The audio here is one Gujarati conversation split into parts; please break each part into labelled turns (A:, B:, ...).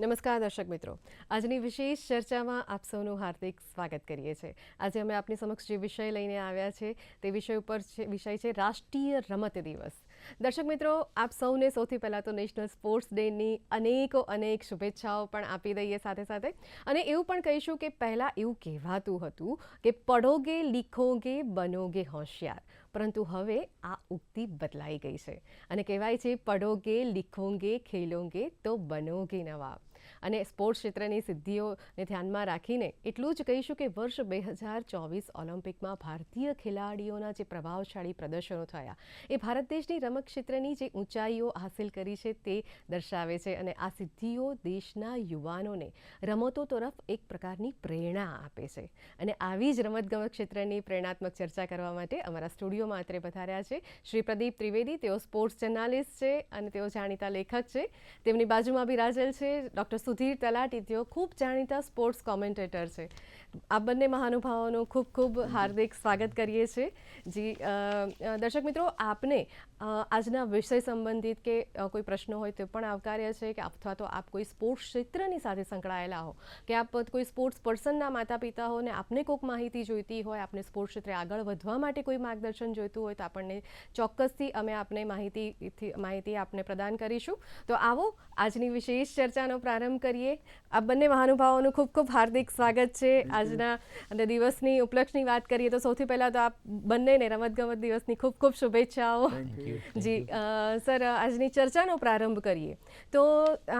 A: નમસ્કાર દર્શક મિત્રો. આજની વિશેષ ચર્ચામાં આપ સૌનું હાર્દિક સ્વાગત કરીએ છીએ. આજે અમે આપની સમક્ષ જે વિષય લઈને આવ્યા છે, તે વિષય ઉપર વિષય છે રાષ્ટ્રીય રમત દિવસ. દર્શક મિત્રો, આપ સૌને સૌથી પહેલાં તો નેશનલ સ્પોર્ટ્સ ડેની અનેકો અનેક શુભેચ્છાઓ પણ આપી દઈએ સાથે સાથે. અને એવું પણ કહીશું કે પહેલાં એવું કહેવાતું હતું કે પડોગે લીખોગે બનોગે હોશિયાર પરંતુ હવે આ ઉક્તિ બદલાઈ ગઈ છે. અને કહેવાય છે, પડોગે લીખોગે ખેલોગે તો બનોગે નવાબ અને સ્પોર્ટ્સ ક્ષેત્રની સિદ્ધિઓને ધ્યાનમાં રાખીને એટલું જ કહીશું કે વર્ષ બે હજાર ચોવીસ ઓલિમ્પિકમાં ભારતીય ખેલાડીઓના જે પ્રભાવશાળી પ્રદર્શનો થયા, એ ભારત દેશની રમત ક્ષેત્રની જે ઊંચાઈઓ હાંસિલ કરી છે તે દર્શાવે છે અને આ સિદ્ધિઓ દેશના યુવાનોને રમતો તરફ એક પ્રકારની પ્રેરણા આપે છે. અને આવી જ રમતગમત ક્ષેત્રની પ્રેરણાત્મક ચર્ચા કરવા માટે અમારા સ્ટુડિયોમાં અત્રે પધાર્યા છે. શ્રી પ્રદીપ ત્રિવેદી, તેઓ સ્પોર્ટ્સ જર્નાલિસ્ટ છે અને તેઓ જાણીતા લેખક છે. તેમની બાજુમાં બિરાજેલ છે. ડૉક્ટર સુધીર તલાટી તેઓ ખૂબ જાણીતા સ્પોર્ટ્સ કોમેન્ટેટર છે. આ બંને મહાનુભાવોનું ખૂબ ખૂબ હાર્દિક સ્વાગત કરીએ છીએ. જી દર્શક મિત્રો, આપને આજના વિષય સંબંધિત કે કોઈ પ્રશ્નો હોય તે પણ આવકાર્ય છે કે અથવા તો આપ કોઈ સ્પોર્ટ્સ ક્ષેત્રની સાથે સંકળાયેલા હો. કે આપ કોઈ સ્પોર્ટ્સ પર્સનના માતા પિતા હો ને આપને કોઈક માહિતી જોઈતી હોય આપને સ્પોર્ટ્સ ક્ષેત્રે આગળ વધવા માટે કોઈ માર્ગદર્શન જોઈતું હોય તો આપણને ચોક્કસથી અમે આપને માહિતીથી માહિતી આપને પ્રદાન કરીશું. તો આવો આજની વિશેષ ચર્ચાનો પ્રારંભ કરીએ. આ બંને મહાનુભાવોનું ખૂબ ખૂબ હાર્દિક સ્વાગત છે. આજના અને દિવસની ઉપલક્ષની વાત કરીએ તો સૌથી પહેલાં તો આપ બંનેને રમતગમત દિવસની ખૂબ ખૂબ શુભેચ્છાઓ. જી સર આજની ચર્ચાનો પ્રારંભ કરીએ. તો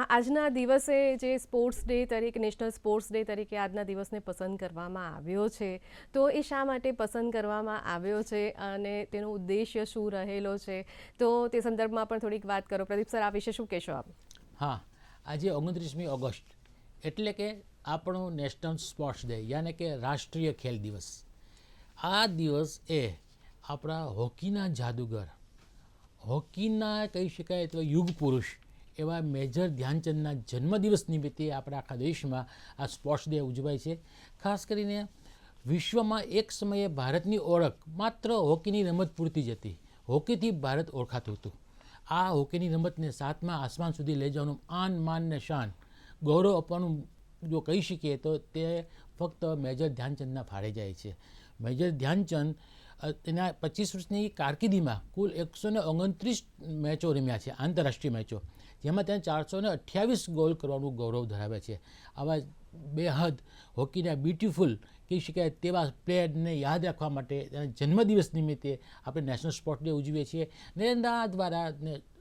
A: આજના દિવસે જે સ્પોર્ટ્સ ડે તરીકે નેશનલ સ્પોર્ટ્સ ડે તરીકે આજના દિવસને પસંદ કરવામાં આવ્યો છે તો એ શા માટે પસંદ કરવામાં આવ્યો છે અને તેનો ઉદ્દેશ્ય શું રહેલો છે? તો તે સંદર્ભમાં પણ થોડીક વાત કરો. પ્રદીપ સર આ વિશે શું કહેશો આપ?
B: હા આજે ઓગણત્રીસમી ઓગસ્ટ એટલે કે આપણો નેશનલ સ્પોર્ટ્સ ડે યાને કે રાષ્ટ્રીય ખેલ દિવસ. આ દિવસ એ આપણા હોકીના જાદુગર હોકીના કહી શકાય એટલે યુગ પુરુષ એવા મેજર ધ્યાનચંદના જન્મદિવસ નિમિત્તે આપણા આખા દેશમાં આ સ્પોર્ટ્સ ડે ઉજવાય છે. ખાસ કરીને વિશ્વમાં એક સમયે ભારતની ઓળખ માત્ર હોકીની રમત પૂરતી જ હતી. હોકીથી ભારત ઓળખાતું હતું. આ હોકીની રમતને સાતમા આસમાન સુધી લઈ જવાનું આન માન ને શાન ગૌરવ આપવાનું જો કહી શકીએ તો તે ફક્ત મેજર ધ્યાનચંદના ફાળે જાય છે. મેજર ધ્યાનચંદ તેના પચીસ વર્ષની કારકિર્દીમાં કુલ એકસો ને ઓગણત્રીસ મેચો રમ્યા છે, આંતરરાષ્ટ્રીય મેચો, જેમાં ત્યાં ચારસો ને અઠ્યાવીસ ગોલ કરવાનું ગૌરવ ધરાવે છે. આવા બેહદ હોકીના બ્યુટિફુલ કહી શકાય તેવા પ્લેયરને યાદ રાખવા માટે તેના જન્મદિવસ નિમિત્તે આપણે નેશનલ સ્પોર્ટ ડે ઉજવીએ છીએ. નરેન્દ્ર દ્વારા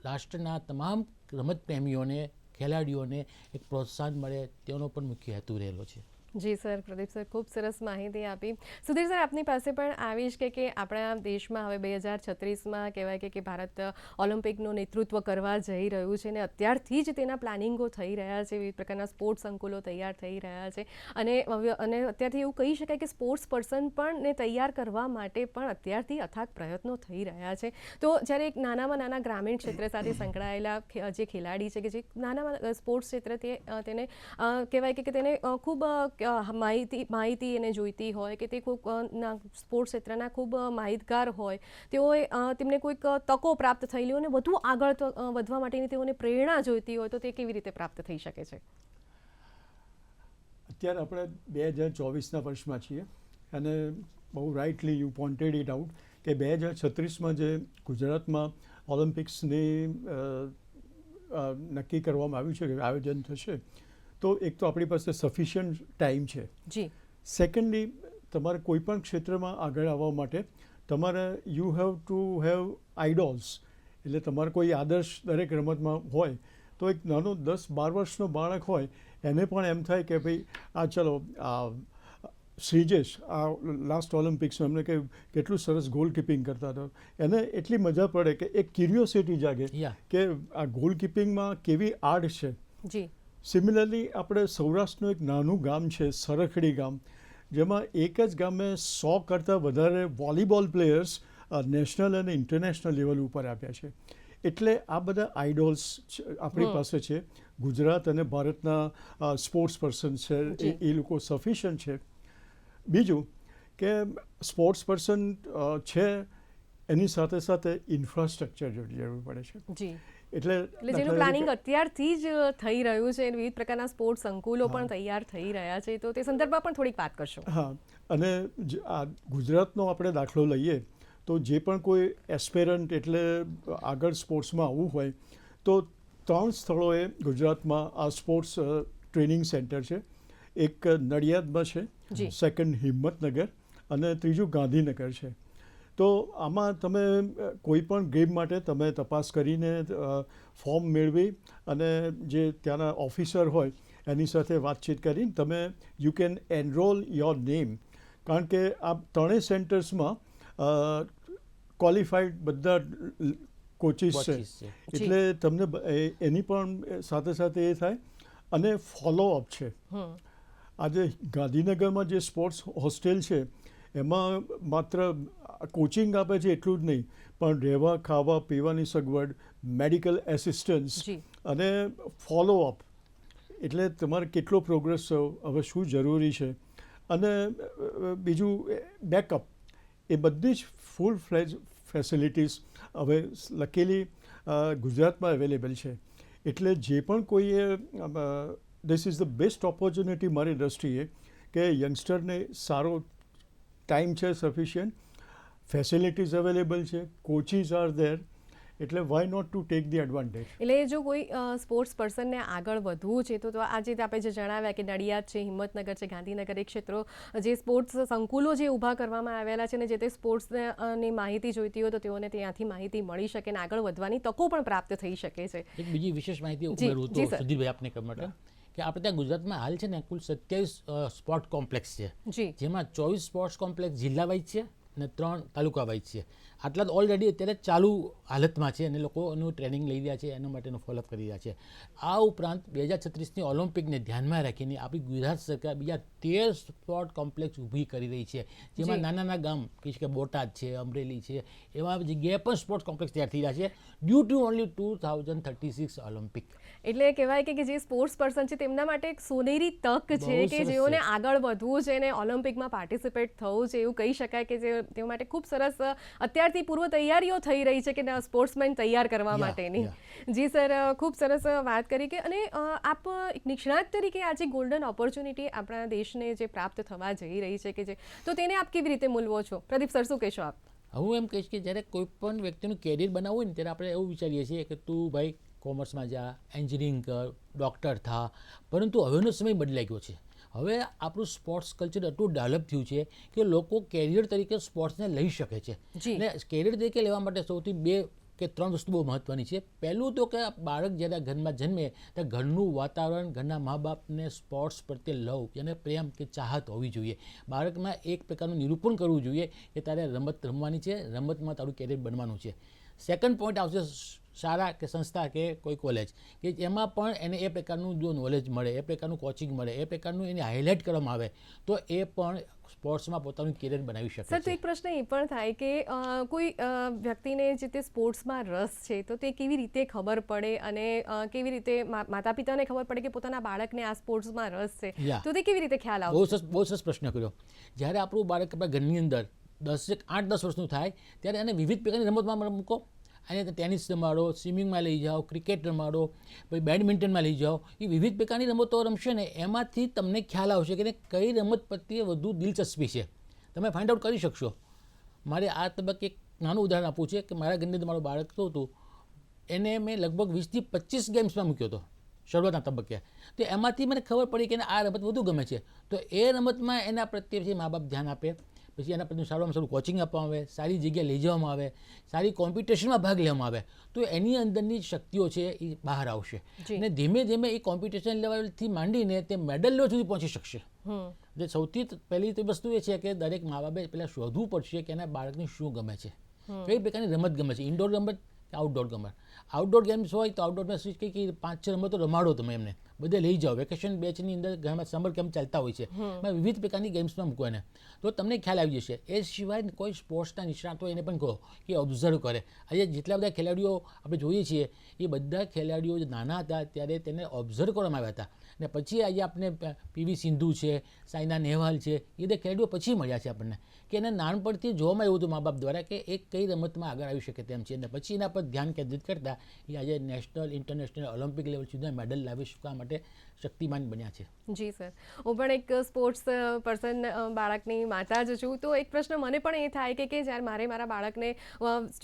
B: રાષ્ટ્રના તમામ રમત પ્રેમીઓને ખેલાડીઓને એક પ્રોત્સાહન મળે તેનો પણ મુખ્ય હેતુ રહેલો છે.
A: જી સર, પ્રદીપ સર, ખૂબ સરસ માહિતી આપી. સુધીર સર, આપની પાસે પણ આવીશ કે કે આપણા દેશમાં હવે બે હજાર છત્રીસમાં કહેવાય કે કે ભારત ઓલિમ્પિકનું નેતૃત્વ કરવા જઈ રહ્યું છે અને અત્યારથી જ તેના પ્લાનિંગો થઈ રહ્યા છે, વિવિધ પ્રકારના સ્પોર્ટ્સ સંકુલો તૈયાર થઈ રહ્યા છે અને અને અત્યારથી એવું કહી શકાય કે સ્પોર્ટ્સ પર્સન પણ ને તૈયાર કરવા માટે પણ અત્યારથી અથાગ પ્રયત્નો થઈ રહ્યા છે. તો જ્યારે એક નાનામાં નાના ગ્રામીણ ક્ષેત્ર સાથે સંકળાયેલા જે ખેલાડી છે કે જે નાનામાં સ્પોર્ટ્સ ક્ષેત્રથી તેને કહેવાય કે તેને ખૂબ માહિતી માહિતી એને જોઈતી હોય કે તે કોઈક ના, સ્પોર્ટ્સ ક્ષેત્રના ખૂબ માહિતગાર હોય. તેઓએ તેમને કોઈક તકો પ્રાપ્ત થયેલી હોય અને વધુ આગળ વધવા માટેની તેઓને પ્રેરણા જોઈતી હોય તો તે કેવી રીતે પ્રાપ્ત થઈ શકે છે?
C: અત્યારે આપણે બે હજાર ચોવીસના વર્ષમાં છીએ અને બહુ rightly you pointed it out કે બે હજાર છત્રીસમાં જે ગુજરાતમાં ઓલિમ્પિક્સની નક્કી કરવામાં આવ્યું છે કે આયોજન થશે તો એક તો આપણી પાસે સફિશિયન્ટ ટાઈમ છે.
A: જી.
C: સેકન્ડલી તમારે કોઈ પણ ક્ષેત્રમાં આગળ આવવા માટે તમારે you have to have idols એટલે તમારે કોઈ આદર્શ દરેક રમતમાં હોય તો એક નાનો દસ બાર વર્ષનો બાળક હોય એને પણ એમ થાય કે ભાઈ આ ચલો આ શ્રીજેશ આ લાસ્ટ ઓલિમ્પિક્સમાં એમને કે કેટલું સરસ ગોલ કીપિંગ કરતા હતા. એને એટલી મજા પડે કે એક ક્યુરિયોસિટી જાગે કે આ ગોલ કીપિંગમાં કેવી આર્ટ છે.
A: જી.
C: સિમિલરલી આપણે સૌરાષ્ટ્રનું એક નાનું ગામ છે સરખડી ગામ જેમાં એક જ ગામે સો કરતાં વધારે વોલીબોલ પ્લેયર્સ નેશનલ અને ઇન્ટરનેશનલ લેવલ ઉપર આપ્યા છે. એટલે આ બધા આઇડોલ્સ આપણી પાસે છે. ગુજરાત અને ભારતના સ્પોર્ટ્સ પર્સન છે એ લોકો સફિશિયન્ટ છે. બીજું કે સ્પોર્ટ્સ પર્સન છે એની સાથે સાથે ઇન્ફ્રાસ્ટ્રક્ચર જરૂર પડે છે. એટલે
A: એટલે જેનું પ્લાનિંગ અત્યારથી જ થઈ રહ્યું છે વિવિધ પ્રકારના સ્પોર્ટ્સ સંકુલો પણ તૈયાર થઈ રહ્યા છે તો તે સંદર્ભમાં પણ થોડીક વાત કરશો.
C: હા અને આ ગુજરાતનો આપણે દાખલો લઈએ તો જે પણ કોઈ એસ્પેરન્ટ એટલે આગળ સ્પોર્ટ્સમાં આવવું હોય તો ત્રણ સ્થળોએ ગુજરાતમાં આ સ્પોર્ટ્સ ટ્રેનિંગ સેન્ટર છે. એક નડિયાદમાં છે સેકન્ડ હિંમતનગર અને ત્રીજું ગાંધીનગર છે. તો આમાં તમે કોઈપણ ગેમ માટે તમે તપાસ કરીને ફોર્મ મેળવી અને જે ત્યાંના ઓફિસર હોય એની સાથે વાતચીત કરીને તમે you can enrol your name કારણ કે આ ત્રણેય સેન્ટર્સમાં ક્વોલિફાઈડ બધા કોચિસ છે. એટલે તમને એની પણ સાથે સાથે એ થાય. અને ફોલોઅપ છે. આજે ગાંધીનગરમાં જે સ્પોર્ટ્સ હોસ્ટેલ છે એમાં માત્ર કોચિંગ આપે છે એટલું જ નહીં પણ રહેવા ખાવા પીવાની સગવડ મેડિકલ એસિસ્ટન્સ અને ફોલોઅપ એટલે તમારે કેટલો પ્રોગ્રેસ થયો હવે શું જરૂરી છે? અને બીજું બેકઅપ એ બધી જ ફૂલ ફ્લેજ ફેસિલિટીઝ હવે લખેલી ગુજરાતમાં અવેલેબલ છે. એટલે જે પણ કોઈએ this is the best opportunity મારી દ્રષ્ટિએ કે યંગસ્ટરને સારો ટાઈમ છે સફિશિયન્ટ ફેસિલિટીઝ અવેલેબલ છે. કોચિસ આર ધેર એટલે why not to take the advantage
A: એટલે જો કોઈ સ્પોર્ટ્સ પર્સનને આગળ વધવું છે તો તો આજે આપણે જે જણાવ્યા કે નડિયાદ છે હિંમતનગર છે ગાંધીનગર એ ક્ષેત્રો જે સ્પોર્ટ્સ સંકુલો જે ઊભા કરવામાં આવેલા છે ને જે તે સ્પોર્ટ્સની માહિતી જોઈતી હોય તો તેઓને ત્યાંથી માહિતી મળી શકે અને આગળ વધવાની તકો પણ પ્રાપ્ત થઈ શકે છે.
B: એક બીજી વિશેષ માહિતી ઉમેરું તો સુધીરભાઈ આપને માટે કે આપણે ત્યાં ગુજરાતમાં હાલ છે ને કુલ સત્યાવીસ સ્પોર્ટ કોમ્પ્લેક્સ છે. જેમાં ચોવીસ સ્પોર્ટ્સ કોમ્પ્લેક્સ જિલ્લા વાઇઝ છે અને ત્રણ તાલુકા વાઇઝ છે. આટલા તો ઓલરેડી અત્યારે ચાલુ હાલતમાં છે અને લોકોનું ટ્રેનિંગ લઈ રહ્યા છે એના માટેનું ફોલોઅપ કરી રહ્યા છે. આ ઉપરાંત બે હજાર છત્રીસની ઓલિમ્પિકને ધ્યાનમાં રાખીને આપણી ગુજરાત સરકાર બીજા તેર સ્પોર્ટ કોમ્પ્લેક્સ ઊભી કરી રહી છે. જેમાં નાના નાના ગામ કે છે કે બોટાદ છે અમરેલી છે એવા જગ્યાએ પણ સ્પોર્ટ્સ કોમ્પ્લેક્સ તૈયાર થઈ રહ્યા છે due to only two thousand thirty six Olympic
A: એટલે કહેવાય કે જે સ્પોર્ટ્સ પર્સન છે તેમના માટે એક સોનેરી તક છે કે જેઓને આગળ વધવું છે અને ઓલિમ્પિકમાં પાર્ટિસિપેટ થવું છે એવું કહી શકાય કે જે તેઓ માટે ખૂબ સરસ અત્યારથી પૂર્વ તૈયારીઓ થઈ રહી છે કે સ્પોર્ટ્સમેન તૈયાર કરવા માટેની. જી સર ખૂબ સરસ વાત કરી કે અને આપ એક નિષ્ણાત તરીકે આજે ગોલ્ડન ઓપોર્ચ્યુનિટી આપણા દેશને જે પ્રાપ્ત થવા જઈ રહી છે કે જે તો તેને આપ કેવી રીતે મૂલવો છો? પ્રદીપ સર શું કહેશો આપ?
B: હું એમ કહીશ કે જ્યારે કોઈ પણ વ્યક્તિનું કેરિયર બનાવવું હોય ને ત્યારે આપણે એવું વિચારીએ છીએ કે તું ભાઈ કોમર્સમાં જા એન્જિનિયરિંગ કર ડૉક્ટર થા પરંતુ હવેનો સમય બદલાઈ ગયો છે. હવે આપણું સ્પોર્ટ્સ કલ્ચર એટલું ડેવલપ થયું છે કે લોકો કેરિયર તરીકે સ્પોર્ટ્સને લઈ શકે છે. અને કેરિયર તરીકે લેવા માટે સૌથી બે કે ત્રણ વસ્તુ બહુ મહત્ત્વની છે. પહેલું તો કે બાળક જ્યારે ઘરમાં જન્મે ત્યારે ઘરનું વાતાવરણ ઘરના મા બાપને સ્પોર્ટ્સ પ્રત્યે લવ અને પ્રેમ કે ચાહત હોવી જોઈએ. બાળકમાં એક પ્રકારનું નિરૂપણ કરવું જોઈએ કે તારે રમત રમવાની છે રમતમાં તારું કેરિયર બનવાનું છે. સેકન્ડ પોઈન્ટ આવશે શાળા કે સંસ્થા કે કોઈ કોલેજ કે એમાં પણ એને એ પ્રકારનું જો નોલેજ મળે એ પ્રકારનું કોચિંગ મળે એ પ્રકારનું એને હાઇલાઇટ કરવામાં આવે તો એ પણ સ્પોર્ટ્સમાં પોતાનું કેરિયર બનાવી શકે
A: સર એક પ્રશ્ન એ પણ થાય કે કોઈ વ્યક્તિને જે તે સ્પોર્ટ્સમાં રસ છે તો તે કેવી રીતે ખબર પડે અને કેવી રીતે માતા પિતાને ખબર પડે કે પોતાના બાળકને આ સ્પોર્ટ્સમાં રસ છે? તો તે કેવી રીતે ખ્યાલ
B: બહુ
A: આવશે?
B: સરસ બહુ સરસ પ્રશ્ન કર્યો. જ્યારે આપણું બાળક આપણા ઘરની અંદર દસ એક આઠ દસ વર્ષનું થાય ત્યારે એને વિવિધ પ્રકારની રમતમાં મૂકો. અને ટેનિસ રમાડો, સ્વિમિંગમાં લઈ જાઓ, ક્રિકેટ રમાડો, પછી બેડમિન્ટનમાં લઈ જાઓ, એ વિવિધ પ્રકારની રમતો રમશે ને એમાંથી તમને ખ્યાલ આવશે કે કઈ રમત પ્રત્યે વધુ દિલચસ્પી છે. તમે ફાઇન્ડ આઉટ કરી શકશો. મારે આ તબક્કે એક નાનું ઉદાહરણ આપવું છે કે મારા ઘરની મારું બાળક તો હતું, એને મેં લગભગ વીસથી પચીસ ગેમ્સમાં મૂક્યો હતો, શરૂઆતના તબક્કે. તો એમાંથી મને ખબર પડી કે આ રમત વધુ ગમે છે. તો એ રમતમાં એના પ્રત્યે મા બાપ ધ્યાન આપે પછી એના પ્રત્યે સારામાં સારું કોચિંગ આપવામાં આવે સારી જગ્યાએ લઈ જવામાં આવે સારી કોમ્પિટિશનમાં ભાગ લેવામાં આવે. તો એની અંદરની શક્તિઓ છે એ બહાર આવશે. અને ધીમે ધીમે એ કોમ્પિટિશન લેવલથી માંડીને તે મેડલ લેવલ સુધી પહોંચી શકશે. જે સૌથી પહેલી તો વસ્તુ એ છે કે દરેક મા બાપે પહેલાં શોધવું પડશે કે એના બાળકને શું ગમે છે. કઈ પ્રકારની રમત ગમે છે? ઇન્ડોર રમત કે આઉટડોર રમત આઉટડોર ગેમ્સ હોય તો આઉટડોરમાં કઈ કે પાંચ છ રમતો રમાડો તમે એમને. બધે લઈ જાઓ. વેકેશન બેચની અંદર ઘણા સમર કેમ્પ ચાલતા હોય છે? એમાં વિવિધ પ્રકારની ગેમ્સમાં મૂકો એને. તો તમને ખ્યાલ આવી જશે. એ સિવાય કોઈ સ્પોર્ટ્સના નિષ્ણાતો એને પણ કહો કે ઓબ્ઝર્વ કરે. આજે જેટલા બધા ખેલાડીઓ આપણે જોઈએ છીએ એ બધા ખેલાડીઓ નાના હતા ત્યારે તેને ઓબ્ઝર્વ કરવામાં આવ્યા હતા. અને પછી આજે આપણે પીવી સિંધુ છે સાયના નેહવાલ છે એ બધા ખેલાડીઓ પછી મળ્યા છે આપણને. કે એને નાનપણથી જોવામાં આવ્યું હતું મા બાપ દ્વારા કે એ કઈ રમતમાં આગળ આવી શકે તેમ છે. અને પછી એના પર ધ્યાન કેન્દ્રિત કરતા એ આજે નેશનલ ઇન્ટરનેશનલ ઓલિમ્પિક લેવલ સુધી મેડલ લાવી શકવા માટે શક્તિમાન બન્યા છે.
A: જી સર. હું પણ એક સ્પોર્ટ્સ પર્સન બાળકની માતા જ છું. તો એક પ્રશ્ન મને પણ એ થાય કે કે જ્યારે મારે મારા બાળકને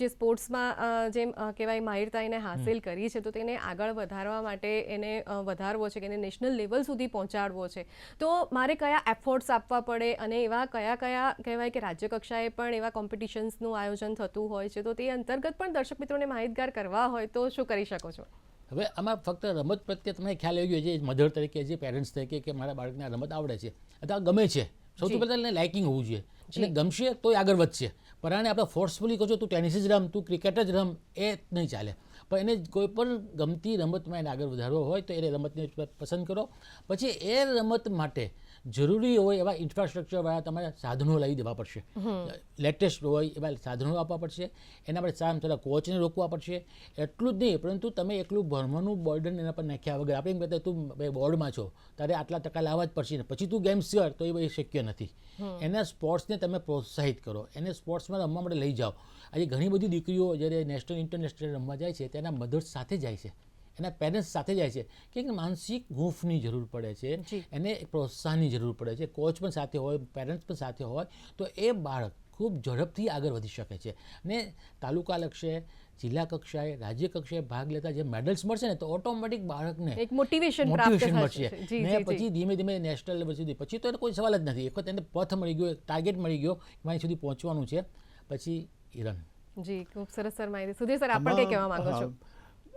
A: જે સ્પોર્ટ્સમાં જેમ કહેવાય માહિરતા એને હાંસિલ કરી છે તો તેને આગળ વધારવા માટે એને વધારવો છે કે એને નેશનલ લેવલ સુધી પહોંચાડવો છે. તો મારે કયા એફર્ટ્સ આપવા પડે અને એવા કયા કયા કહેવાય કે રાજ્ય કક્ષાએ પણ એવા કોમ્પિટિશન્સનું આયોજન થતું હોય છે તો તે અંતર્ગત પણ દર્શક મિત્રોને માહિતગાર કરવા હોય તો શું કરી શકો છો?
B: હવે આમાં ફક્ત રમત પ્રત્યે તમને ખ્યાલ આવી ગયો છે મધર તરીકે જે પેરેન્ટ્સ તરીકે કે મારા બાળકને આ રમત આવડે છે અથવા ગમે છે. સૌથી પહેલાં એને લાઇકિંગ હોવું જોઈએ. એટલે ગમશે તોય આગળ વધશે. પરાણે આપણે ફોર્સફુલી કહો છો તું ટેનિસ જ રમ તું ક્રિકેટ જ રમ એ નહીં ચાલે. પણ એને કોઈ પણ ગમતી રમતમાં એને આગળ વધારવો હોય તો એ રમતને પસંદ કરો. પછી એ રમત માટે જરૂરી હોય એવા ઇન્ફ્રાસ્ટ્રક્ચરવાળા તમારે સાધનો લઈ દેવા પડશે. લેટેસ્ટ હોય એવા સાધનો આપવા પડશે. એના માટે સામ થોડા કોચને રોકવા પડશે. એટલું જ નહીં પરંતુ તમે એકલું ભણવાનું બર્ડન એના પર નાખ્યા વગર આપણે એમ કહેતા તું બોર્ડમાં છો તારે આટલા ટકા લાવવા જ પડશે ને. પછી તું ગેમ્સ કર તો એ બધી શક્ય નથી. એના સ્પોર્ટ્સને તમે પ્રોત્સાહિત કરો. એને સ્પોર્ટ્સમાં રમવા માટે લઈ જાઓ. આજે ઘણી બધી દીકરીઓ જ્યારે નેશનલ ઇન્ટરનેશનલ રમવા જાય છે તેના મધર્સ સાથે જાય છે. એના પેરેન્ટ્સ સાથે જાય છે. કે માનસિક હૂંફની જરૂર પડે છે. એને પ્રોત્સાહનની જરૂર પડે છે. કોચ પણ સાથે હોય પેરેન્ટ્સ પણ સાથે હોય તો એ બાળક ખૂબ ઝડપથી આગળ વધી શકે છે. અને તાલુકા લક્ષે જિલ્લા કક્ષાએ રાજ્ય કક્ષાએ ભાગ લેતા જે મેડલ્સ મળશે ને તો ઓટોમેટિક બાળકને
A: એક મોટિવેશન પ્રાપ્ત
B: મોટિવેશન મળશે. ને પછી ધીમે ધીમે નેશનલ લેવલ સુધી. પછી તો એને કોઈ સવાલ જ નથી. એક વખત એને પથ મળી ગયો ટાર્ગેટ મળી ગયો મારી સુધી પહોંચવાનું છે. પછી એ
A: જી ખૂબ સરસ સર માહિતી સુધીર સર આપ પણ કંઈ કહેવા માંગો છો?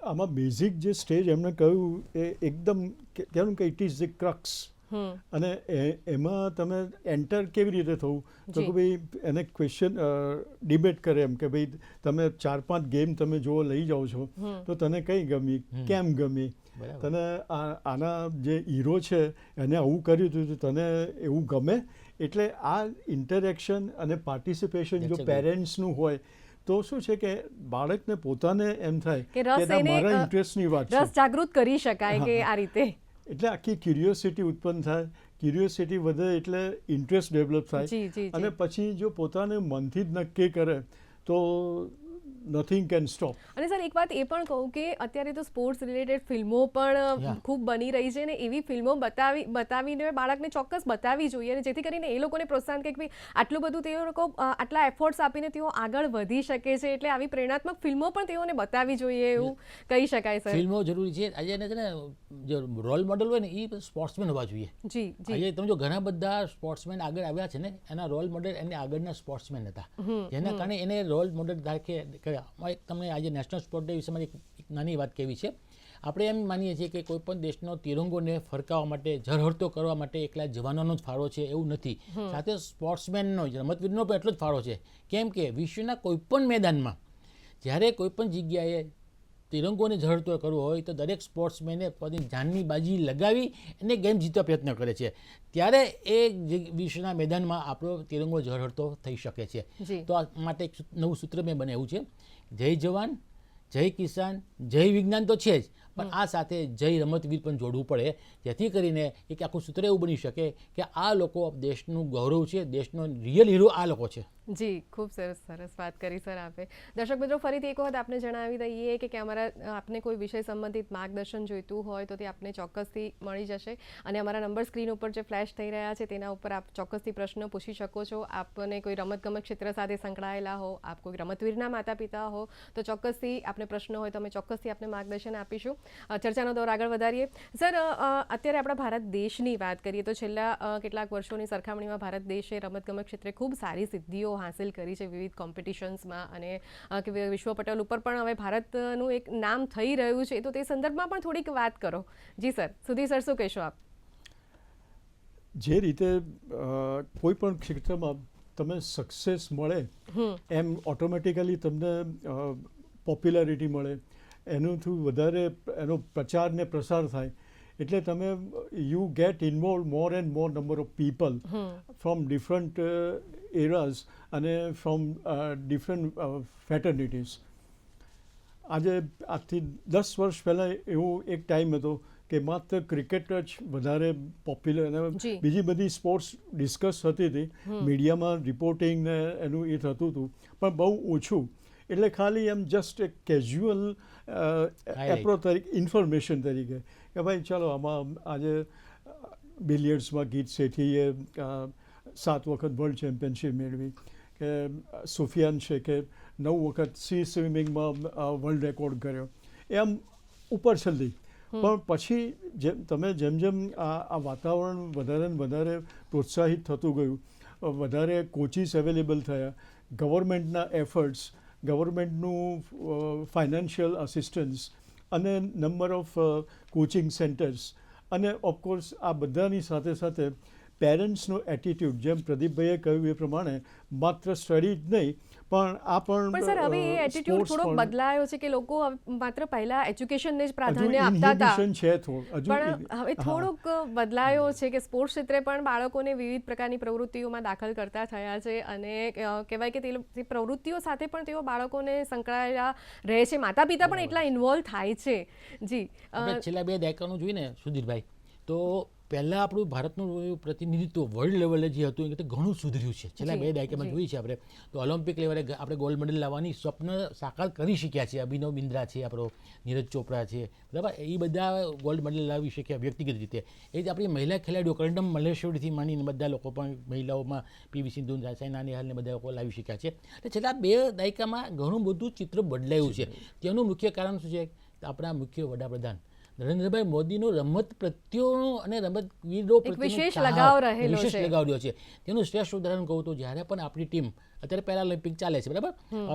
C: આમાં બેઝિક જે સ્ટેજ એમણે કહ્યું એ એકદમ કે- કહેવાનું કે it is the crux
A: hmm.
C: અને એ- એમાં તમે એન્ટર કેવી રીતે થવું? તો કે ભાઈ એને ક્વેશ્ચન ડિબેટ કરે એમ કે ભાઈ તમે ચાર પાંચ ગેમ તમે જો લઈ જાઓ છો. તો તને કઈ ગમી? કેમ ગમી? તને આ આના જે હીરો છે એને આવું કર્યું હતું તો તને એવું ગમે? એટલે આ ઇન્ટરેક્શન અને પાર્ટિસિપેશન જો પેરેન્ટ્સનું હોય તો શું છે કે બાળકને પોતાને એમ થાય
A: કે
C: મારા ઇન્ટરેસ્ટની વાત
A: રસ જાગૃત કરી શકાય કે આ રીતે.
C: એટલે આખી ક્યુરિયોસિટી ઉત્પન્ન થાય. ક્યુરિયોસિટી વધે એટલે ઇન્ટરેસ્ટ ડેવલપ થાય. અને પછી જો પોતાને મનથી જ નક્કી કરે તો નથિંગ કેન સ્ટોપ
A: અને સર એક વાત એ પણ કહું કે અત્યારે તો સ્પોર્ટ્સ રિલેટેડ ફિલ્મો પણ ખૂબ બની રહી છે ને એવી ફિલ્મો બતાવી બતાવીને બાળકને ચોક્કસ બતાવવી જોઈએ અને જેથી કરીને એ લોકોને પ્રોત્સાહન કે ભાઈ આટલું બધું તેઓ લોકો આટલા એફર્ટ્સ આપીને તેઓ આગળ વધી શકે છે એટલે આવી પ્રેરણાત્મક ફિલ્મો પણ તેઓને બતાવવી જોઈએ એવું કહી શકાય સર.
B: ફિલ્મો જરૂરી છે. આજે એને છે ને જે રોલ મોડલ હોય ને એ સ્પોર્ટ્સમેન હોવા જોઈએ.
A: જી જી.
B: આજે તમે જો ઘણા બધા સ્પોર્ટ્સમેન આગળ આવ્યા છે ને એના રોલ મોડેલ એને આગળના સ્પોર્ટ્સમેન હતા. જેના કારણે એને રોલ મોડેલ ધારકે એક તમને આજે નેશનલ સ્પોર્ટ ડે વિશે મારી એક એક નાની વાત કહેવી છે. આપણે એમ માનીએ છીએ કે કોઈ પણ દેશનો તિરંગોને ફરકાવવા માટે ઝરહરતો કરવા માટે એકલા જવાનોનો જ ફાળો છે એવું નથી. સાથે સ્પોર્ટ્સમેનનો જ રમતવીરનો પણ એટલો જ ફાળો છે. કેમ કે વિશ્વના કોઈપણ મેદાનમાં જ્યારે કોઈપણ જગ્યાએ તિરંગોને ઝળહળતો કરવો હોય તો દરેક સ્પોર્ટ્સમેને પોતાની જાનની બાજી લગાવી અને ગેમ જીતવા પ્રયત્ન કરે છે. ત્યારે એ વિશ્વના મેદાનમાં આપણો તિરંગો ઝળહળતો થઈ શકે છે. તો આ માટે એક નવું સૂત્ર મેં બનાવ્યું છે. જય જવાન જય કિસાન જય વિજ્ઞાન તો છે જ પણ આ સાથે જય રમતવીર પણ જોડવું પડે. જેથી કરીને એક આખું સૂત્ર એવું બની શકે કે આ લોકો દેશનું ગૌરવ છે દેશનો રિયલ હીરો આ લોકો છે.
A: જી ખૂબ સરસ સરસ વાત કરી સર આપે. દર્શક મિત્રો ફરીથી એક વખત આપને જણાવી દઈએ કે કે અમારા આપને કોઈ વિષય સંબંધિત માર્ગદર્શન જોઈતું હોય તો તે આપને ચોક્કસથી મળી જશે. અને અમારા નંબર સ્ક્રીન ઉપર જે ફ્લેશ થઈ રહ્યા છે તેના ઉપર આપ ચોક્કસથી પ્રશ્ન પૂછી શકો છો. આપને કોઈ રમતગમત ક્ષેત્ર સાથે સંકળાયેલા હો આપ કોઈ રમતવીરના માતા પિતા હો તો ચોક્કસથી આપને પ્રશ્ન હોય તો અમે ચોક્કસથી આપને માર્ગદર્શન આપીશું. ચર્ચાનો દોર આગળ વધારીએ. સર અત્યારે આપણા ભારત દેશની વાત કરીએ તો છેલ્લા કેટલાક વર્ષોની સરખામણીમાં ભારત દેશે રમતગમત ક્ષેત્રે ખૂબ સારી સિદ્ધિઓ હાંસિલ કરી છે વિવિધ કોમ્પિટિશન્સમાં અને કે વિશ્વ પટલ ઉપર પણ હવે ભારતનું એક નામ થઈ રહ્યું છે. તો તે સંદર્ભમાં પણ થોડીક વાત કરો. જી સર. સુધી સર શું કહેશો આપ?
C: જે રીતે કોઈ પણ ક્ષેત્રમાં તમે સક્સેસ મળે એમ ઓટોમેટિકલી તમને પોપ્યુલારિટી મળે. એનાથી વધારે એનો પ્રચાર ને પ્રસાર થાય. એટલે તમે you get involve more and more number of people from different areas અને ફ્રોમ ડિફરન્ટ ફેટર્નિટીઝ આજે આજથી દસ વર્ષ પહેલાં એવો એક ટાઈમ હતો કે માત્ર ક્રિકેટ જ વધારે પોપ્યુલર અને બીજી બધી સ્પોર્ટ્સ ડિસ્કસ થતી હતી. મીડિયામાં રિપોર્ટિંગ ને એનું એ થતું હતું. પણ બહુ ઓછું. એટલે ખાલી એમ જસ્ટ એક કેઝ્યુઅલ એપ્રો તરીકે ઇન્ફોર્મેશન તરીકે કે ભાઈ ચાલો આમાં આજે બિલિયર્ડ્સમાં ગીત શેઠીએ સાત વખત વર્લ્ડ ચેમ્પિયનશિપ મેળવી કે સુફિયાન શેખે નવ વખત સી સ્વિમિંગમાં વર્લ્ડ રેકોર્ડ કર્યો. એમ ઉપર છલ્લી. પણ પછી જેમ તમે જેમ જેમ આ આ વાતાવરણ વધારે ને વધારે પ્રોત્સાહિત થતું ગયું વધારે કોચિસ અવેલેબલ થયા ગવર્મેન્ટના એફર્ટ્સ ગવર્મેન્ટનું ફાઇનાન્શિયલ અસિસ્ટન્સ અને નંબર ઓફ કોચિંગ સેન્ટર્સ અને ઓફકોર્સ આ બધાની સાથે સાથે પેરેન્ટ્સનો એટીટ્યૂડ જેમ પ્રદીપભાઈએ કહ્યું એ પ્રમાણે, માત્ર સ્ટડી જ નહીં પણ આ પણ
A: પણ સર હવે એ એટીટ્યુડ
C: થોડો
A: થોડોક બદલાયો છે કે લોકો માત્ર પહેલા એજ્યુકેશનને જ પ્રાધાન્ય આપતા હતા. પણ હવે થોડોક બદલાયો છે કે સ્પોર્ટ્સ ક્ષેત્રે પણ બાળકોને વિવિધ પ્રકારની પ્રવૃત્તિઓમાં દાખલ કરતા થયા છે અને કહેવાય કે તે પ્રવૃત્તિઓ સાથે પણ તેઓ બાળકોને સંકળાયેલા રહે છે. માતા પિતા પણ એટલા ઇન્વોલ્વ થાય છે. જી
B: છેલ્લા બે દાયકાનું જોઈને સુધીરભાઈ તો પહેલાં આપણું ભારતનું પ્રતિનિધિત્વ વર્લ્ડ લેવલે જે હતું એ કરતાં ઘણું સુધર્યું છે. છેલ્લા બે દાયકામાં
A: જોયું
B: જોઈએ છે આપણે તો ઓલિમ્પિક લેવલે આપણે ગોલ્ડ મેડલ લાવવાની સ્વપ્ન સાકાર કરી શક્યા છે. અભિનવ બિંદ્રા છે આપણો નીરજ ચોપરા છે બરાબર? એ બધા ગોલ્ડ મેડલ લાવી શક્યા વ્યક્તિગત રીતે. એ જ આપણી મહિલા ખેલાડીઓ કરંડમ મલેશ્વરીથી માંડીને બધા લોકો પણ મહિલાઓમાં પીવી સિંધુ સાયના નેહાલને બધા લોકો લાવી શક્યા છે. એટલે છેલ્લા બે દાયકામાં ઘણું બધું ચિત્ર બદલાયું છે. તેનું મુખ્ય કારણ શું છે? આપણા મુખ્ય વડાપ્રધાન નરેન્દ્રભાઈ મોદીનો રમત પ્રત્યેનો અને રમતવીરો
A: વિશેષ લગાવ રહેલો
B: વિશેષ
A: છે.
B: લગાવ રહ્યો છે. તેનું શ્રેષ્ઠ ઉદાહરણ કહું તો જ્યારે પણ આપણી ટીમ અત્યારે પેરાલિમ્પિક ચાલે છે બરાબર?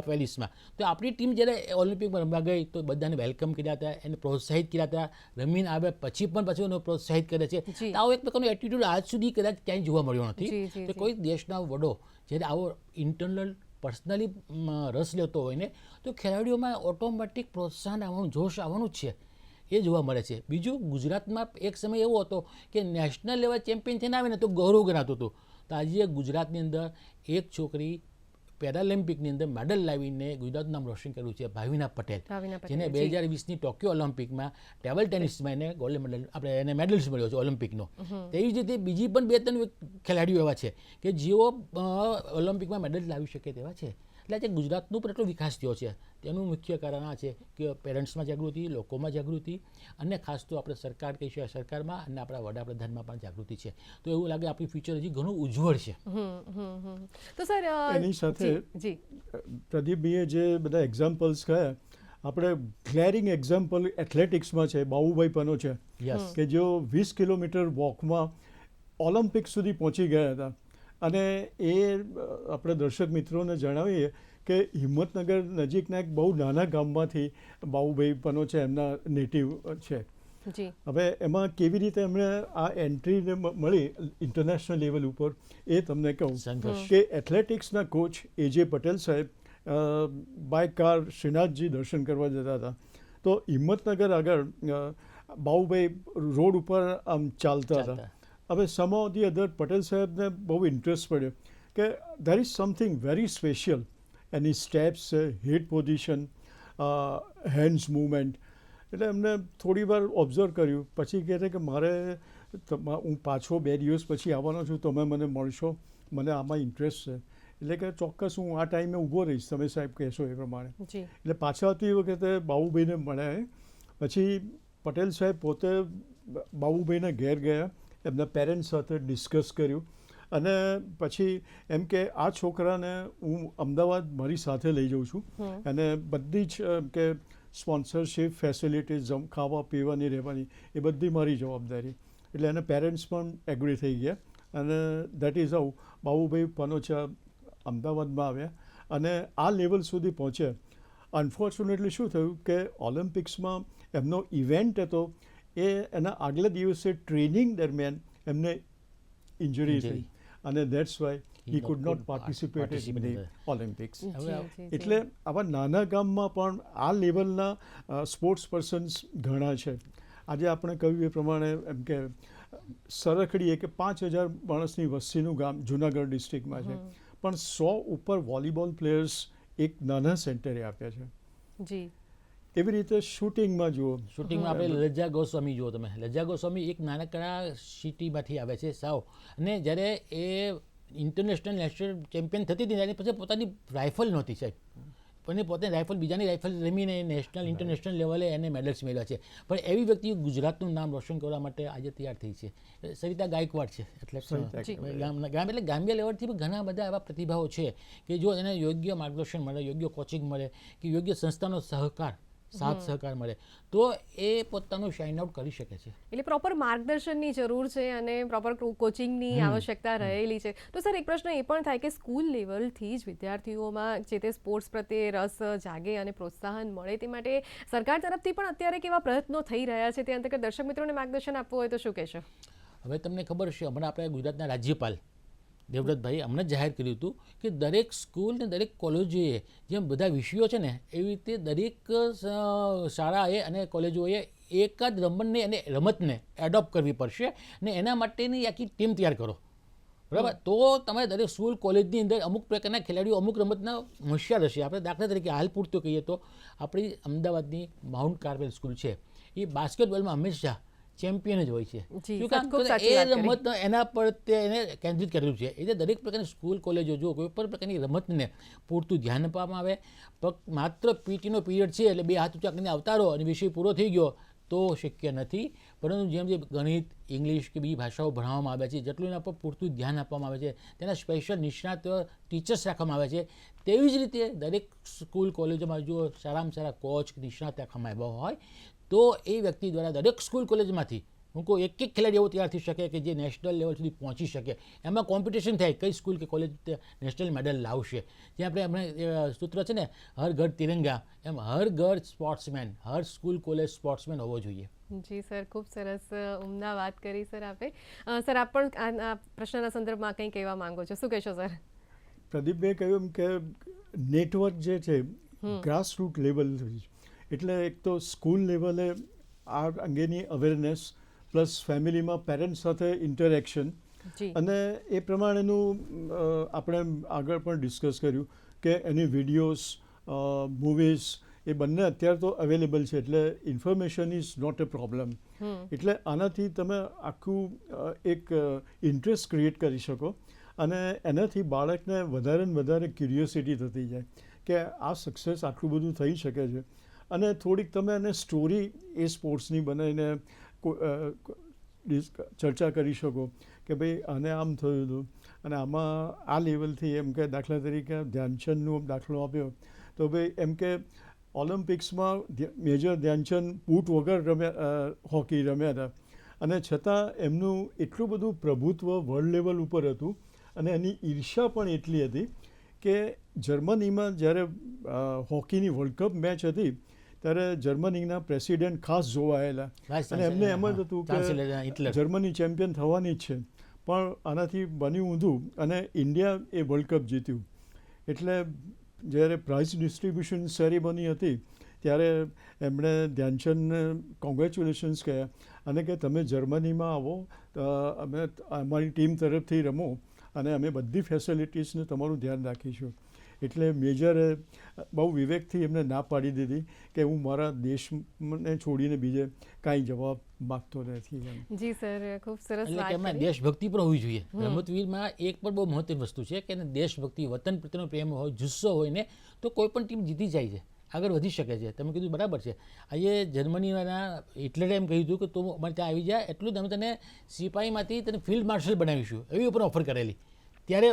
B: પેરિસમાં. તો આપણી ટીમ જ્યારે ઓલિમ્પિકમાં રમવા ગઈ તો બધાને વેલકમ કર્યા હતા એને પ્રોત્સાહિત કર્યા હતા. રમીને આવે પછી પણ પછી એને પ્રોત્સાહિત કરે છે. તો આવો એક પ્રકારનો એટીટ્યુડ આજ સુધી કદાચ ક્યાંય જોવા મળ્યો નથી. તો કોઈ દેશના વડો જ્યારે આવો ઇન્ટરનલ પર્સનલી રસ લેતો હોય ને તો ખેલાડીઓમાં ઓટોમેટિક પ્રોત્સાહન આવવાનું જોશ આવવાનું જ છે. એ જોવા મળે છે. બીજું ગુજરાતમાં એક સમય એવો હતો કે નેશનલ લેવલ ચેમ્પિયન થઈને આવે ને તો ગૌરવ ગણાતું હતું. તો આજે ગુજરાતની અંદર એક છોકરી પેરાલિમ્પિકની અંદર મેડલ લાવીને ગુજરાતનું નામ રોશન કર્યું છે ભાવિના પટેલ. જેને બે હજાર વીસની ટોક્યો ઓલિમ્પિકમાં ટેબલ ટેનિસમાં એને ગોલ્ડ મેડલ આપણે એને મેડલ્સ મળ્યો છે ઓલિમ્પિકનો. તેવી જ રીતે બીજી પણ બે ત્રણ ખેલાડીઓ એવા છે કે જેઓ ઓલિમ્પિકમાં મેડલ લાવી શકે તેવા છે. એટલે આજે ગુજરાતનું પણ એટલો વિકાસ થયો છે. તેનું મુખ્ય કારણ આ છે કે પેરેન્ટ્સમાં જાગૃતિ લોકોમાં જાગૃતિ અને ખાસ તો આપણે સરકાર કહીશું સરકારમાં અને આપણા વડાપ્રધાનમાં પણ જાગૃતિ છે. તો એવું લાગે આપણી ફ્યુચર હજી ઘણું ઉજ્જવળ છે.
A: હમ, હમ, હમ. તો સર
C: એની સાથે
A: જી, જી.
C: પ્રદીપભાઈએ જે બધા એક્ઝામ્પલ્સ કહ્યા આપણે ગ્લેરિંગ એક્ઝામ્પલ એથ્લેટિક્સમાં છે બાહુભાઈ પનો છે
B: યસ
C: કે જેઓ વીસ કિલોમીટર વોકમાં ઓલિમ્પિક સુધી પહોંચી ગયા હતા. અને એ આપણે દર્શક મિત્રોને જણાવીએ કે હિંમતનગર નજીકના એક બહુ નાના ગામમાંથી બાહુભાઈ પનો છે એમના નેટિવ છે. હવે એમાં કેવી રીતે એમણે આ એન્ટ્રીને મળી ઇન્ટરનેશનલ લેવલ ઉપર એ તમને કહું
B: સંઘર્ષ.
C: કે એથ્લેટિક્સના કોચ એજે પટેલ સાહેબ બાય કાર શ્રીનાથજી દર્શન કરવા જતા હતા. તો હિંમતનગર આગળ બાઉભાઈ બાહુભાઈ રોડ ઉપર આમ ચાલતા હતા. હવે some of the other Patel સાહેબને બહુ ઇન્ટરેસ્ટ પડ્યો કે there is something very special any steps છે હેડ પોઝિશન હેન્ડ્સ મૂવમેન્ટ એટલે એમને થોડી વાર ઓબ્ઝર્વ કર્યું. પછી કહે છે કે મારે હું પાછો બે દિવસ પછી આવવાનો છું. તમે મને મળશો. મને આમાં ઇન્ટરેસ્ટ છે. એટલે કે ચોક્કસ હું આ ટાઈમે ઊભો રહીશ. તમે સાહેબ કહેશો એ પ્રમાણે. એટલે પાછા આવતી વખતે બાબુભાઈને મળ્યા. પછી પટેલ સાહેબ પોતે બાબુભાઈના ઘેર ગયા. એમના પેરેન્ટ્સ સાથે ડિસ્કસ કર્યું. અને પછી એમ કે આ છોકરાને હું અમદાવાદ મારી સાથે લઈ જાઉં છું. અને બધી જ એમ કે સ્પોન્સરશિપ ફેસિલિટીઝ ખાવા પીવાની રહેવાની એ બધી મારી જવાબદારી. એટલે એના પેરેન્ટ્સ પણ એગ્રી થઈ ગયા. અને that is how Babubhai Panocha અમદાવાદમાં આવ્યા. અને આ લેવલ સુધી પહોંચ્યા. અનફોર્ચ્યુનેટલી શું થયું કે ઓલિમ્પિક્સમાં એમનો ઇવેન્ટ હતો એ એના આગલા દિવસે ટ્રેનિંગ દરમિયાન એમને ઇન્જરી થઈ. અને that's why he could not participate in the Olympics. એટલે આવા નાના ગામમાં પણ આ લેવલના સ્પોર્ટ્સ પર્સન્સ ઘણા છે. આજે આપણે કહ્યું એ પ્રમાણે એમ કે સરખડીએ કે પાંચ હજાર માણસની વસ્તીનું ગામ જુનાગઢ ડિસ્ટ્રિક્ટમાં છે. પણ સો ઉપર વોલીબોલ પ્લેયર્સ એક નાના સેન્ટરે આપ્યા છે.
A: જી.
C: એવી રીતે શૂટિંગમાં જુઓ.
B: શૂટિંગમાં આપણે લજ્જા ગોસ્વામી જુઓ તમે. લજ્જા ગોસ્વામી એક નાનકડા સિટીમાંથી આવે છે સાવ. અને જ્યારે એ ઇન્ટરનેશનલ નેશનલ ચેમ્પિયન થતી હતી ત્યારે પછી પોતાની રાઇફલ નહોતી સાહેબ. પણ પોતે રાઇફલ બીજાની રાઇફલ રમીને નેશનલ ઇન્ટરનેશનલ લેવલે એને મેડલ્સ મેળવ્યા છે. પણ એવી વ્યક્તિ ગુજરાતનું નામ રોશન કરવા માટે આજે તૈયાર થઈ છે. સરિતા ગાયકવાડ છે. એટલે ગામ એટલે ગામ્ય લેવલથી પણ ઘણા બધા એવા પ્રતિભાવો છે કે જો એને યોગ્ય માર્ગદર્શન મળે યોગ્ય કોચિંગ મળે કે યોગ્ય સંસ્થાનો સહકાર સાથ સહકાર મળે. તો એ પોતાનું શાઇન આઉટ કરી શકે છે.
A: એટલે પ્રોપર માર્ગદર્શનની જરૂર છે અને પ્રોપર કોચિંગની આવશ્યકતા રહેલી છે. તો સર એક પ્રશ્ન એ પણ થાય કે સ્કૂલ લેવલથી જ વિદ્યાર્થીઓમાં જે તે સ્પોર્ટ્સ પ્રત્યે રસ જાગે અને પ્રોત્સાહન મળે તે માટે સરકાર તરફથી પણ અત્યારે કેવા પ્રયત્નો થઈ રહ્યા છે? તે અંતર્ગત દર્શક મિત્રોને માર્ગદર્શન આપવું હોય તો શું કહેશો?
B: હવે તમને ખબર છે હમણાં આપણે ગુજરાતના રાજ્યપાલ દેવવ્રતભાઈ હમણાં જાહેર કર્યું હતું કે દરેક સ્કૂલ ને દરેક કોલેજોએ જેમ બધા વિષયો છે ને, એવી રીતે દરેક શાળાએ અને કોલેજોએ એકાદ રમતને અને રમતને એડોપ્ટ કરવી પડશે ને એના માટેની આખી ટીમ તૈયાર કરો. બરાબર? તો તમે દરેક સ્કૂલ, કોલેજની અંદર અમુક પ્રકારના ખેલાડીઓ અમુક રમતના હોશિયાર હશે. આપણે દાખલા તરીકે હાલ પૂરતું કહીએ તો આપણી અમદાવાદની માઉન્ટ કાર્મેલ સ્કૂલ છે. એ બાસ્કેટબોલમાં હંમેશા ચેમ્પિયન જ હોય છે. એ રમત એના પર તે એને કેન્દ્રિત કરેલું છે. એટલે દરેક પ્રકારની સ્કૂલ કોલેજો જો કોઈ પણ પ્રકારની રમતને પૂરતું ધ્યાન આપવામાં આવે ફક્ત માત્ર પીટીનો પીરિયડ છે એટલે બે હાથ ઊંચા કરીને અવતારો અને વિષય પૂરો થઈ ગયો તો શક્ય નથી. પરંતુ જેમ જે ગણિત ઇંગ્લિશ કે બીજી ભાષાઓ ભણાવવામાં આવે છે જેટલું એના પર પૂરતું ધ્યાન આપવામાં આવે છે તેના સ્પેશિયલ નિષ્ણાત ટીચર્સ રાખવામાં આવે છે તેવી જ રીતે દરેક સ્કૂલ કોલેજોમાં જો સારામાં સારા કોચ નિષ્ણાત રાખવામાં આવ્યા હોય તો એ વ્યક્તિ દ્વારા દરેક સ્કૂલ કોલેજમાંથી હું કહું એક એક ખેલાડી એવો તૈયાર થઈ શકે કે જે નેશનલ લેવલ સુધી પહોંચી શકે. એમાં કોમ્પિટિશન થાય કઈ સ્કૂલ કે કોલેજ નેશનલ મેડલ લાવશે. જે આપણે આપણે સૂત્ર છે ને હર ઘર તિરંગા એમ હર ઘર સ્પોર્ટ્સમેન હર સ્કૂલ કોલેજ સ્પોર્ટ્સમેન હોવો જોઈએ.
A: જી સર ખૂબ સરસ ઉમદા વાત કરી સર આપે. સર આપ પણ આ- આ પ્રશ્નના સંદર્ભમાં કંઈ કહેવા માંગો છો? શું કહેશો સર?
C: પ્રદીપભાઈ કહ્યું કે નેટવર્ક જે છે ગ્રાસરૂટ લેવલ એટલે એક તો સ્કૂલ લેવલે આ અંગેની અવેરનેસ પ્લસ ફેમિલીમાં પેરેન્ટ્સ સાથે ઇન્ટરેક્શન. અને એ પ્રમાણેનું આપણે આગળ પણ ડિસ્કસ કર્યું કે એની વિડીયોઝ મૂવીઝ એ બંને અત્યારે તો અવેલેબલ છે એટલે information is not a problem. એટલે આનાથી તમે આખું એક ઇન્ટરેસ્ટ ક્રિએટ કરી શકો અને એનાથી બાળકને વધારે ને વધારે ક્યુરિયોસિટી થતી જાય કે આ સક્સેસ આટલું બધું થઈ શકે છે. અને થોડીક તમે એને સ્ટોરી એ સ્પોર્ટ્સની બનાવીને ચર્ચા કરી શકો કે ભાઈ આને આમ થયું હતું. અને આમાં આ લેવલથી એમ કે દાખલા તરીકે ધ્યાનચંદનો દાખલો આપ્યો. તો ભાઈ એમ કે ઓલિમ્પિક્સમાં મેજર ધ્યાનચંદ બૂટ વગર રમ્યા હોકી રમ્યા હતા. અને છતાં એમનું એટલું બધું પ્રભુત્વ વર્લ્ડ લેવલ ઉપર હતું અને એની ઈર્ષા પણ એટલી હતી કે જર્મનીમાં જ્યારે હોકીની વર્લ્ડ કપ મેચ હતી ત્યારે જર્મનીના પ્રેસિડેન્ટ ખાસ
B: જોવાયેલા.
C: અને એમને એમ જ હતું કે જર્મની ચેમ્પિયન થવાની જ છે. પણ આનાથી બન્યું ઊંધું અને ઇન્ડિયા એ વર્લ્ડ કપ જીત્યું. એટલે જ્યારે પ્રાઇઝ ડિસ્ટ્રીબ્યુશન સેરેમની હતી ત્યારે એમણે ધ્યાનચંદને કોંગ્રેચ્યુલેશન્સ કહ્યા. અને કે તમે જર્મનીમાં આવો તો અમે અમારી ટીમ તરફથી રમો અને અમે બધી ફેસિલિટીસને તમારું ધ્યાન રાખીશું. એટલે મેજરે બહુ વિવેકથી એમને ના પાડી દીધી કે હું મારા દેશને છોડીને બીજે કાંઈ જવાબ માગતો નથી
A: જી સર ખૂબ સરસ
B: એટલે એમાં દેશભક્તિ પણ હોવી જોઈએ. રમતવીરમાં એક પણ બહુ મહત્વની વસ્તુ છે કે દેશભક્તિ વતન પ્રત્યેનો પ્રેમ હોય જુસ્સો હોય ને તો કોઈ પણ ટીમ જીતી જાય છે આગળ વધી શકે છે. તમે કીધું બરાબર છે. આજે જર્મનીના હિટલરે એમ કહ્યું હતું કે તું અમારે ત્યાં આવી જાય એટલું જ અમે તને સિપાહીમાંથી તને ફિલ્ડ માર્શલ બનાવીશું. એવી પણ ઓફર કરેલી. ત્યારે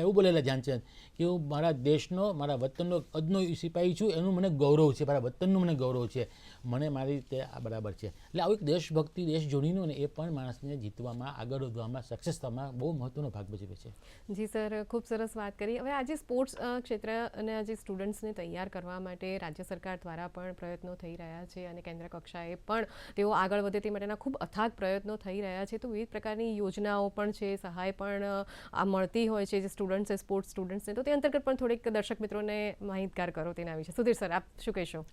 B: એવું બોલેલા ધ્યાનચંદ કે હું મારા દેશનો, મારા વતનનો અદનો સિપાહી છું, એનું મને ગૌરવ છે, મારા વતનનું મને ગૌરવ છે. મને મારી રીતે આ બરાબર છે. એટલે આવું એક દેશભક્તિ દેશ જોડીનું ને એ પણ માણસને જીતવામાં, આગળ વધવામાં સક્સેસ થવામાં બહુ મહત્વનો ભાગ ભજવે છે.
A: જી સર, ખૂબ સરસ વાત કરી. હવે આજે સ્પોર્ટ્સ ક્ષેત્ર અને આજે સ્ટુડન્ટ્સને તૈયાર કરવા માટે રાજ્ય સરકાર દ્વારા પણ પ્રયત્નો થઈ રહ્યા છે અને કેન્દ્ર કક્ષાએ પણ તેઓ આગળ વધે તે માટેના ખૂબ અથાગ પ્રયત્નો થઈ રહ્યા છે. તો વિવિધ પ્રકારની યોજનાઓ પણ છે, સહાય પણ આ મળતી હોય છે. જે સ્ટુડન્ટ્સ સ્પોર્ટ્સ સ્ટુડન્ટ્સને તો તે અંતર્ગત પણ થોડીક દર્શક મિત્રોને માહિતગાર કરો તેના વિશે. સુધીર સર આપ શું કહેશો?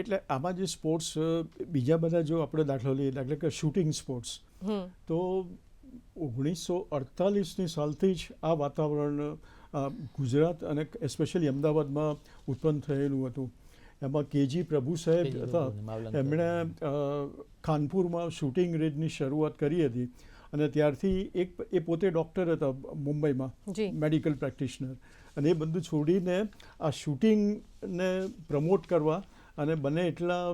C: એટલે આમાં જે સ્પોર્ટ્સ બીજા બધા જો આપણે દાખલો લઈએ દાખલા કે શૂટિંગ સ્પોર્ટ્સ તો ઓગણીસો અડતાલીસની સાલથી જ આ વાતાવરણ ગુજરાત અને એસ્પેશિયલી અમદાવાદમાં ઉત્પન્ન થયેલું હતું. એમાં કેજી પ્રભુ સાહેબ હતા. એમણે ખાનપુરમાં શૂટિંગ રેન્જની શરૂઆત કરી હતી. અને ત્યારથી એક એ પોતે ડૉક્ટર હતા મુંબઈમાં મેડિકલ પ્રેક્ટિશનર. અને એ બધું છોડીને આ શૂટિંગને પ્રમોટ કરવા અને બને એટલા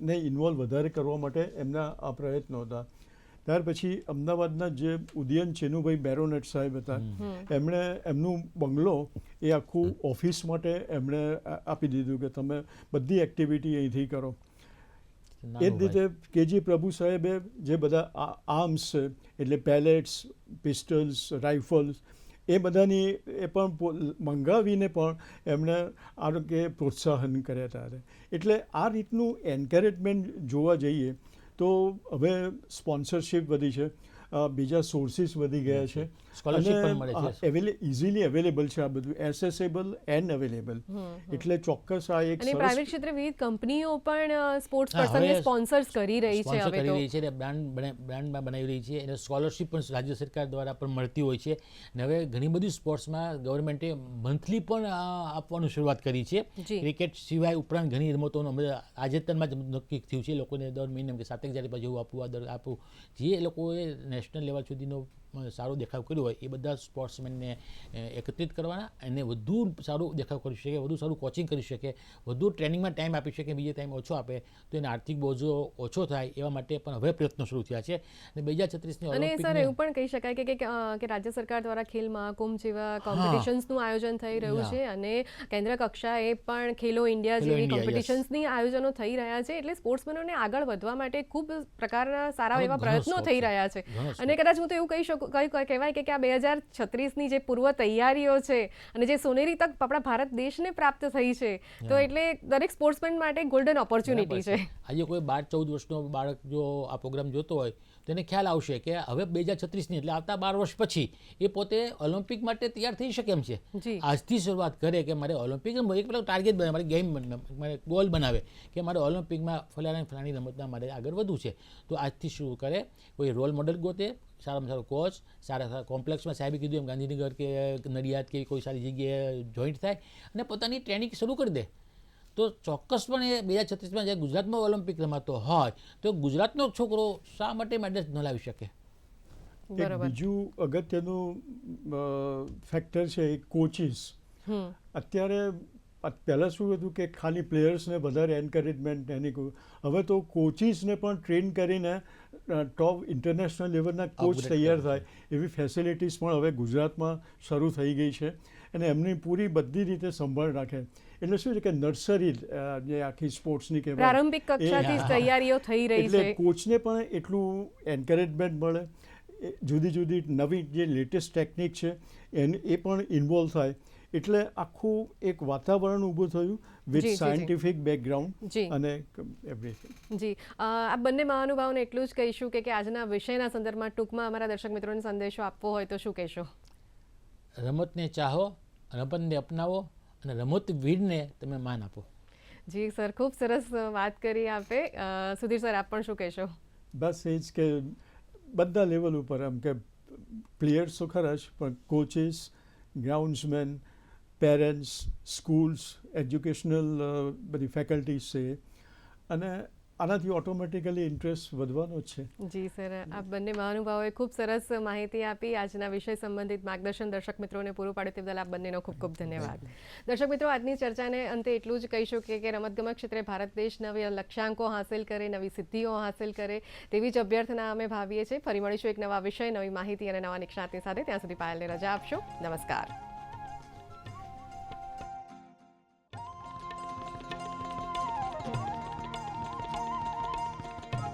C: ને ઇન્વોલ્વ વધારે કરવા માટે એમના આ પ્રયત્નો હતા. ત્યાર પછી અમદાવાદના જે ઉદયન ચેનુભાઈ બેરોનેટ સાહેબ હતા એમણે એમનું બંગલો એ આખું ઓફિસ માટે એમણે આપી દીધું કે તમે બધી એક્ટિવિટી અહીંથી કરો. એ જ રીતે કેજી પ્રભુ સાહેબે જે બધા આર્મ્સ, એટલે પેલેટ્સ, પિસ્ટલ્સ, રાઇફલ્સ, એ બધાની એ પણ મંગાવીને પણ એમણે આરોગ્ય પ્રોત્સાહન કર્યા હતા એટલે આ રીતનું એન્કરેજમેન્ટ જોવા જઈએ તો હવે સ્પોન્સરશિપ વધી છે. બીજા સોર્સિસ વધી ગયા છે.
B: Scholarship પણ મળે છે.
C: ઇઝીલી અવેલેબલ છે આ બધું. એસેસેબલ એન્ડ અવેલેબલ એટલે ચોક્કસ આ એક
A: અને પ્રાઇવેટ ક્ષેત્રે વિવિધ કંપનીઓ પણ સ્પોર્ટ્સ પર્સનને સ્પોન્સર્સ કરી રહી છે
B: સ્પોન્સર
A: હવે
B: કરી રહી છે બ્રાન્ડ બના- બ્રાન્ડમાં બનાવી રહી છે. અને સ્કોલરશિપ પણ રાજ્ય સરકાર દ્વારા પણ મળતી હોય છે. અને હવે ઘણી બધી સ્પોર્ટ્સમાં ગવર્મેન્ટે મંથલી પણ આપવાનું શરૂઆત કરી છે. ક્રિકેટ સિવાય ઉપરાંત ઘણી રમતોનો અમે તાજેતરમાં જ નક્કી થયું છે. લોકોને દર મહિને કે સાતેક હજાર રૂપિયા જેવું આપવું આ દર આપવું. જે લોકોએ નેશનલ લેવલ સુધીનો સારો દેખાવ કર્યો હોય એ બધા સ્પોર્ટ્સમેનને એકત્રિત કરવાના અને વધુ સારું દેખાવ કરી શકે વધુ સારું કોચિંગ કરી શકે વધુ ટ્રેનિંગમાં ટાઈમ આપી શકે બીજે ટાઈમ ઓછો આપે તો એને આર્થિક બોજો ઓછો થાય એવા માટે પણ હવે પ્રયત્નો શરૂ થયા છે. અને બે હજાર છત્રીસની
A: અને સર એવું પણ કહી શકાય કે- કે રાજ્ય સરકાર દ્વારા ખેલ મહાકુંભ જેવા કોમ્પિટિશન્સનું આયોજન થઈ રહ્યું છે અને કેન્દ્ર કક્ષાએ પણ ખેલો ઇન્ડિયા જેવી કોમ્પિટિશન્સની આયોજનો થઈ રહ્યા છે એટલે સ્પોર્ટ્સમેનોને આગળ વધવા માટે ખૂબ પ્રકારના સારા એવા પ્રયત્નો થઈ રહ્યા છે. અને કદાચ હું તો એવું કહી શકું કહી કહી- કહેવાય કે આ બે હજાર છત્રીસની જે પૂર્વ તૈયારીઓ છે અને જે સોનેરી તક આપણા ભારત દેશને પ્રાપ્ત થઈ છે તો એટલે દરેક સ્પોર્ટ્સમેન માટે ગોલ્ડન ઓપોર્ચ્યુનિટી છે
B: છે. આજે કોઈ બાર ચૌદ વર્ષનો બાળક જો આ પ્રોગ્રામ જોતો હોય તો એને ખ્યાલ આવશે કે હવે બે હજાર છત્રીસની એટલે આવતા બાર વર્ષ પછી એ પોતે ઓલિમ્પિક માટે તૈયાર થઈ શકે એમ છે. આજથી શરૂઆત કરે કે મારે ઓલિમ્પિક એક પેલો ટાર્ગેટ બનાવે મારે ગેમ મારે ગોલ બનાવે કે મારે ઓલિમ્પિકમાં ફલાણી ફલાણી રમતમાં મારે આગળ વધવું છે. તો આજથી શરૂ કરે કોઈ રોલ મોડલ ગોતે સારામાં સારો કોચ સારા સારા કોમ્પ્લેક્સમાં સાહેબે કીધું એમ ગાંધીનગર કે નડિયાદ કે કોઈ સારી જગ્યાએ જોઈન્ટ થાય અને પોતાની ટ્રેનિંગ શરૂ કરી દે. તો ચોક્કસપણે બે હજાર છત્રીસમાં જ્યારે ગુજરાતમાં ઓલિમ્પિક રમાતો હોય તો ગુજરાતનો છોકરો શા માટે મેડલ ન લાવી શકે?
C: એક બીજું અગત્યનું ફેક્ટર છે એ કોચિસ અત્યારે પહેલાં શું હતું કે ખાલી પ્લેયર્સને વધારે એન્કરેજમેન્ટ એની હવે તો કોચિસને પણ ટ્રેન કરીને ટોપ ઇન્ટરનેશનલ લેવલના કોચ તૈયાર થાય. એવી ફેસિલિટીઝ પણ હવે ગુજરાતમાં શરૂ થઈ ગઈ છે. અને એમની પૂરી બધી રીતે સંભાળ રાખે. એટલે શું છે કે નર્સરી જે આખી સ્પોર્ટ્સની કહેવાય
A: પ્રારંભિક કક્ષાથી તૈયારીઓ થઈ રહી
C: એટલે
A: છે.
C: કોચને પણ એટલું એન્કરેજમેન્ટ મળે. જુદી જુદી નવી જે લેટેસ્ટ ટેકનિક છે એને એ પણ ઇન્વોલ્વ થાય. એટલે આખું એક વાતાવરણ ઊભું થયું વિથ. સાયન્ટિફિક બેકગ્રાઉન્ડ અને એવરીથિંગ
A: જી. આ બંને મહાનુભાવોને એટલું જ કહીશું કે કે આજના વિષયના સંદર્ભમાં ટૂંકમાં અમારા દર્શક મિત્રોને સંદેશો આપવો હોય તો શું કહેશો?
B: રમતને ચાહો રમતને અપનાવો અને રમતવીરને તમે માન આપો.
A: જી સર ખૂબ સરસ વાત કરી આપે. સુધીર સર આપ પણ શું કહેશો?
C: બસ એ જ કે બધા લેવલ ઉપર એમ કે પ્લેયર્સ તો ખરા જ પણ coaches groundsmen parents schools educational બધી ફેકલ્ટીઝ છે. અને આનાથી ઓટોમેટિકલી ઇન્ટરેસ્ટ વધવાનો છે.
A: જી સર. આ બંને મહાનુભાવોએ ખૂબ સરસ માહિતી આપી. આજના વિષય સંબંધિત માર્ગદર્શન દર્શક મિત્રોને પૂરું પાડ્યું તે બદલ આપ બંનેનો ખૂબ ખૂબ ધન્યવાદ. દર્શક મિત્રો આજની ચર્ચાને અંતે એટલું જ કહીશું શકીએ કે રમતગમત ક્ષેત્રે ભારત દેશ નવી લક્ષ્યાંકો હાંસલ કરે નવી સિદ્ધિઓ હાંસલ કરે તેવી જ અભ્યર્થના અમે ભાવીએ છીએ. ફરી મળીશું એક નવા વિષય નવી માહિતી અને નવા નિષ્ણાતની સાથે. ત્યાં સુધી પાયલને રજા આપશો. નમસ્કાર.